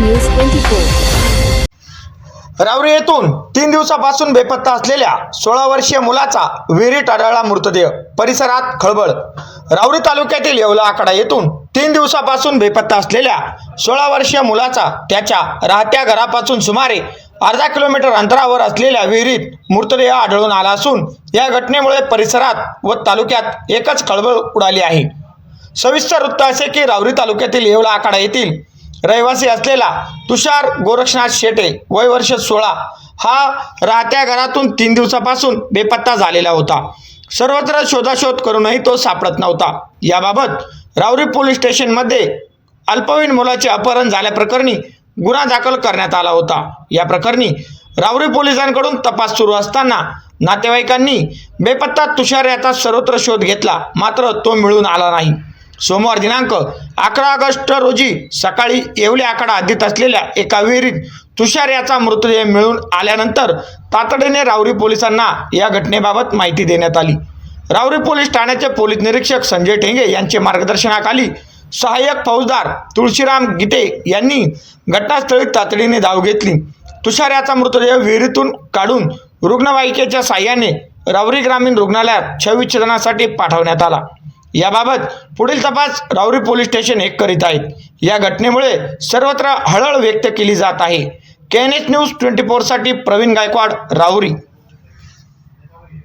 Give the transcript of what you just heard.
News twenty four रावरी येथून तीन दिवसापासून बेपत्ता असलेल्या सोळा वर्षीय मुलाचा विहिरीत आढळला मृतदेह. परिसरात खळबळ. रावरी तालुक्यातील येवला आकडा येथून तीन दिवसापासून बेपत्ता असलेल्या सोळा वर्षीय मुलाचा त्याच्या राहत्या घरापासून सुमारे अर्धा किलोमीटर अंतरावर असलेल्या विहिरीत मृतदेह आढळून आला असून या घटनेमुळे परिसरात व तालुक्यात एकच खळबळ उडाली आहे. सविस्तर वृत्त असे की रावरी तालुक्यातील येवला आखाडा येथील रहिवासी असलेला तुषार गोरक्षनाथ शेटे वय वर्ष सोळा हा राहत्या घरातून तीन दिवसापासून बेपत्ता झालेला होता. सर्वत्र शोधाशोध करूनही तो सापडत नव्हता. याबाबत रावरी पोलीस स्टेशनमध्ये अल्पवयीन मुलाचे अपहरण झाल्याप्रकरणी गुन्हा दाखल करण्यात आला होता. या प्रकरणी रावरी पोलिसांकडून तपास सुरू असताना नातेवाईकांनी बेपत्ता तुषार याचा सर्वत्र शोध घेतला. मात्र तो मिळून आला नाही. सोमवार दिनांक अकरा ऑगस्ट रोजी सकाळी येवले आकडा हद्दीत असलेल्या एका विहिरीत तुषार याचा मृतदेह मिळून आल्यानंतर तातडीने रावरी पोलिसांना या घटनेबाबत माहिती देण्यात आली. रावरी पोलीस ठाण्याचे पोलीस निरीक्षक संजय ठेंगे यांचे मार्गदर्शनाखाली सहाय्यक फौजदार तुळशीराम गीते यांनी घटनास्थळी तातडीने धाव घेतली. तुषार याचा मृतदेह विहिरीतून काढून रुग्णवाहिकेच्या साह्याने रावरी ग्रामीण रुग्णालयात शवविच्छेदनासाठी पाठवण्यात आला. याबाबत पुढील तपास राऊरी पोलीस स्टेशन एक करीत आहेत. या घटनेमुळे सर्वत्र हळहळ व्यक्त केली जात आहे. K N H news twenty फोरसाठी Pravin Gaikwad Rahuri